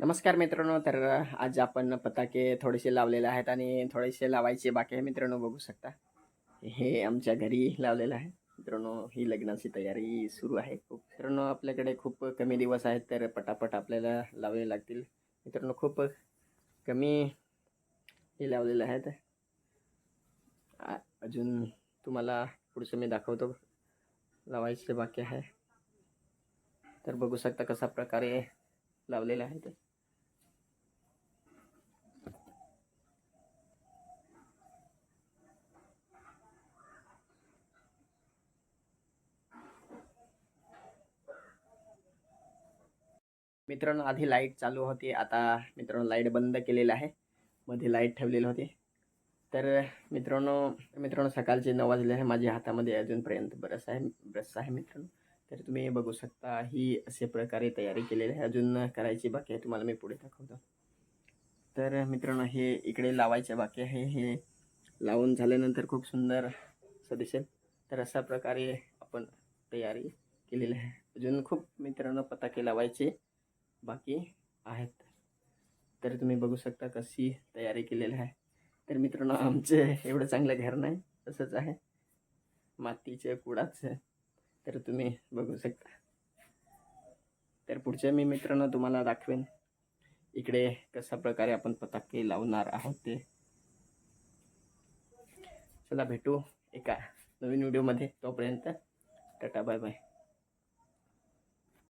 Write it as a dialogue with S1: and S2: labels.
S1: नमस्कार मित्रांनो तर आज आपण पताके थोडेसे लावलेले आहेत आणि थोडेसे लावायचे बाकी आहे. मित्रांनो बघू शकता. हे आमच्या घरी लावलेलं आहे. मित्रांनो ही लग्नाची तयारी सुरू आहे. खूप मित्रांनो आपल्याकडे खूप कमी दिवस आहेत तर पटापट आपल्याला लावावे लागतील. मित्रांनो खूप कमी हे लावलेले आहेत. अजून तुम्हाला पुढचं मी दाखवतो. लावायचे बाकी आहे. तर बघू शकता कशा प्रकारे लावलेले आहेत. मित्रांनो आधी लाइट चालू होती. आता मित्रांनो लाइट बंद केलेलं आहे. मध्ये लाइट ठेवलेली होती. तर मित्रांनो मित्रांनो सकाळचे नऊ वाजले आहे. माझ्या हातामध्ये अजूनपर्यंत ब्रश आहे ब्रश आहे मित्रांनो. तर तुम्ही बघू शकता ही अशा प्रकारे तयारी केलेली आहे. अजून करायची बाकी आहे. तुम्हाला मी पुढे दाखवतो. तर मित्रांनो हे इकडे लावायचे बाकी आहे. हे लावून झाल्यानंतर खूप सुंदर असं दिसेल. तर अशा प्रकारे आपण तयारी केलेली आहे. अजून खूप मित्रांनो पताके लावायचे. बाकी आहेत. तर तुम्ही बघू शकता कशी तयारी केलेली आहे. तर मित्रांनो आमचं एवढं चांगलं घर नाही तसंच आहे. मातीचं कुडाचं. तर तुम्ही बघू शकता. तर पुढच्या मी मित्रांनो तुम्हाला दाखवेन. इकडे कशा प्रकारे आपण पताके लावणार आहोत ते. चला भेटू एका नवीन व्हिडिओमध्ये. तोपर्यंत टाटा बाय बाय.